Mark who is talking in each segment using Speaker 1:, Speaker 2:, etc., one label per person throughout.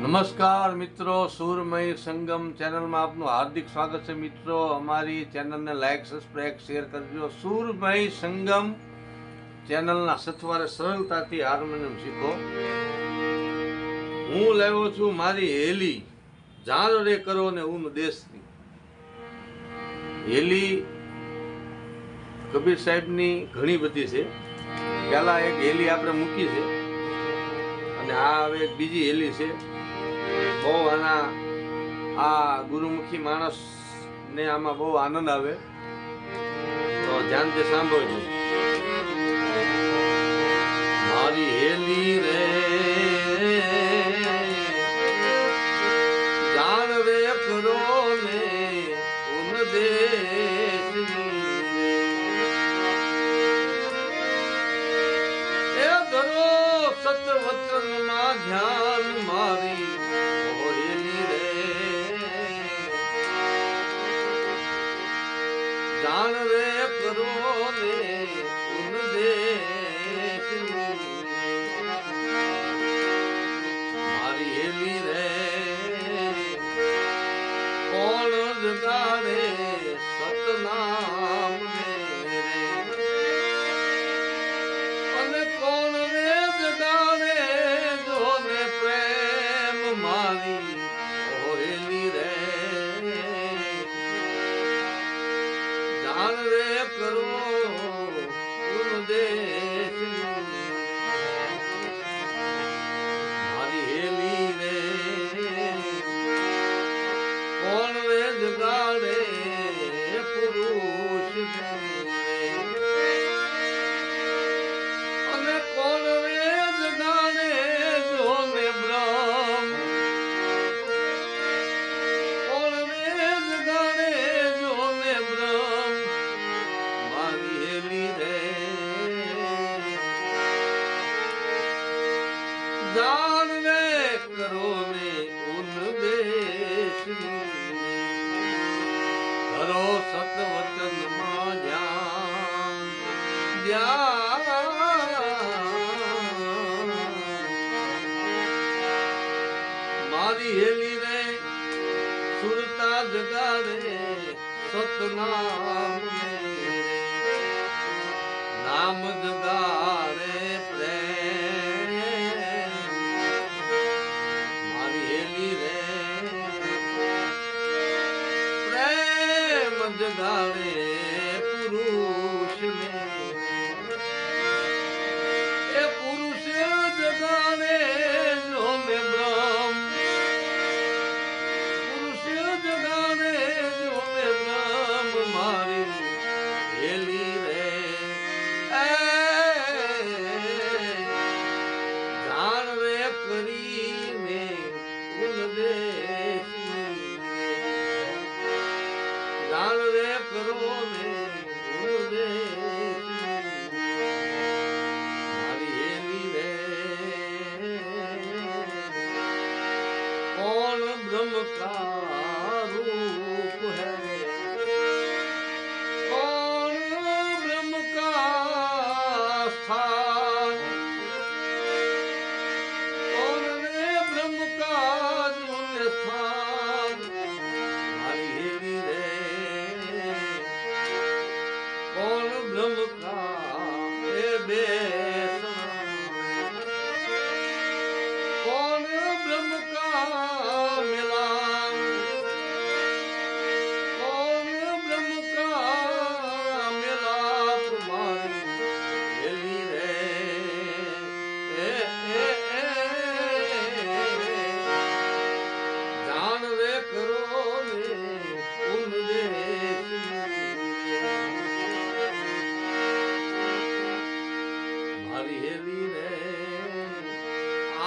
Speaker 1: નમસ્કાર મિત્રો, સુરમય સંગમ ચેનલમાં આપનું હાર્દિક સ્વાગત છે મિત્રો. અમારી ચેનલને લાઈક સબસ્ક્રાઈબ શેર કરજો. સુરમય સંગમ ચેનલના સથવારે સરળતાથી હાર્મોનિયમ શીખો. હું લાવ્યો છું મારી હેલી. જાણ રે કરો ને હું દેશની. હેલી કબીર સાહેબની ઘણી બધી છે. પહેલાં એક હેલી આપણે મૂકી છે. અને આ હવે એક બીજી હેલી છે. બહુ આના, આ ગુરુમુખી માણસ ને આમાં બહુ આનંદ આવે. તો ધ્યાનથી સાંભળજો. મારી હેલી રે જાણ રે કરો ને ઉન દેશની ધરો સતવચનમાં ધ્યાન મારી મારી જાણ ને કરો ને ઉન દેશની કરો સતવચનમાં ધ્યાન ધ્યાન મારી હેલી રે, સુરતા જગાડે સતનામ. નામ જગાડે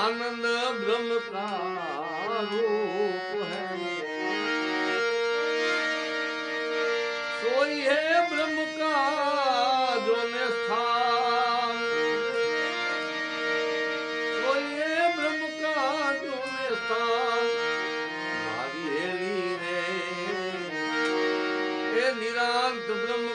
Speaker 1: आनंद ब्रह्म का रूप है सोई है ब्रह्म का जो ने स्थान सोई है ब्रह्म का जो ने स्थान मारी हेली रे ए निरांत ब्रह्म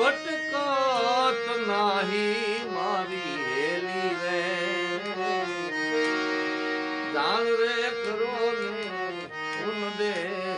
Speaker 1: ભટકાત નાહી મારી હેલી રે જાણ રે કરો ને ઉન દે